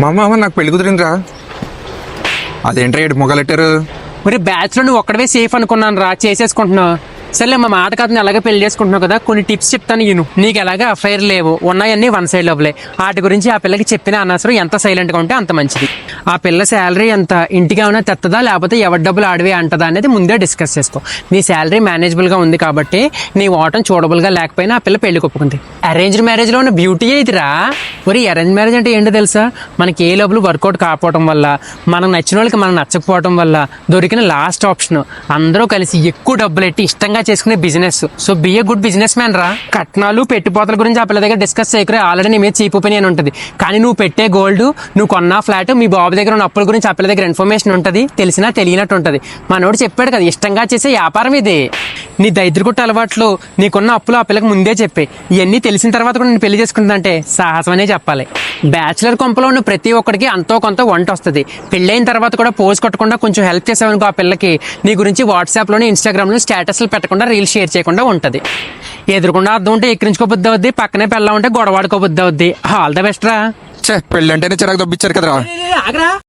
మా అమ్మ నాకు పెళ్ళి కుదిరిందిరా అదేంట్రా ఏడు మొగలెట్టారు? మరి బ్యాచ్లో నువ్వు ఒక్కడవే సేఫ్ అనుకున్నాను రా చేసేసుకుంటున్నావు. సరే మా మాట కథని ఎలాగ పెళ్ళి చేసుకుంటున్నావు కదా కొన్ని టిప్స్ చెప్తాను నేను నీకు ఎలాగ అఫైర్ లేవు ఉన్నాయన్నీ వన్ సైడ్ లోపలే. వాటి గురించి ఆ పిల్లకి చెప్పిన అనవసరం ఎంత సైలెంట్గా ఉంటే అంత మంచిది. ఆ పిల్ల శాలరీ ఎంత ఇంటికి ఏమైనా తెత్తదా లేకపోతే ఎవరి డబ్బులు ఆడవే అంటదా అనేది ముందే డిస్కస్ చేసుకో. నీ శాలరీ మేనేజబుల్గా ఉంది కాబట్టి నీ ఓటం చూడబుల్గా లేకపోయినా ఆ పిల్ల పెళ్ళి కొప్పుకుంది. అరేంజ్డ్ మ్యారేజ్లో ఉన్న బ్యూటీ అయితేరా మరి అరేంజ్ మ్యారేజ్ అంటే ఏంటో తెలుసా? మనకి ఏ లోపల వర్కౌట్ కాకపోవడం వల్ల మనం నచ్చిన వాళ్ళకి మనం నచ్చకపోవడం వల్ల దొరికిన లాస్ట్ ఆప్షన్ అందరూ కలిసి ఎక్కువ డబ్బులు ఎట్టి ఇష్టంగా చేసుకునే business. So be a good businessman రా. కట్నాలు పెట్టుపోతల గురించి ఆ పిల్ల దగ్గర డిస్కస్ చేయకరే ఆల్రెడీ నీ మీద చీప్ ఒపీనియన్ ఉంటుంది. కానీ నువ్వు పెట్టే గోల్డ్ నువ్వు కొన్న ఫ్లాట్ మీ బాబు దగ్గర ఉన్న అప్పుల గురించి ఆ పిల్ల దగ్గర ఇన్ఫర్మేషన్ ఉంటుంది తెలిసినా తెలియనట్టు ఉంటుంది. మనోడు చెప్పాడు కదా ఇష్టంగా చేసే వ్యాపారం ఇది. నీ దరిద్రకుట్ట అలవాట్లు నీకున్న అప్పులు ఆ పిల్లకి ముందే చెప్పే. ఇవన్నీ తెలిసిన తర్వాత కూడా నేను పెళ్ళి చేసుకుంటుందంటే సాహసం అనే చెప్పాలి. బ్యాచిలర్ కొంపలో ఉన్న ప్రతి ఒక్కడికి అంతో కొంత వంట వస్తుంది. పెళ్ళైన తర్వాత కూడా పోజ్ కొట్టకుండా కొంచెం హెల్ప్ చేసావనుకో ఆ పిల్లకి నీ గురించి వాట్సాప్లోనే ఇన్స్టాగ్రామ్లో స్టేటస్లు పెట్టకుండా రీల్స్ షేర్ చేయకుండా ఉంటుంది. ఎదురుకుండా అర్థం ఉంటే ఎక్కిరించుకోబుద్ది అవుద్ది పక్కనే పిల్ల ఉంటే గొడవాడుకోబుద్ది అవుద్ది. ఆల్ ద బెస్ట్ రా. చే పెళ్ళి అంటేనే చిరాకు దొబ్బిచ్చారు కదరా. ఆగరా.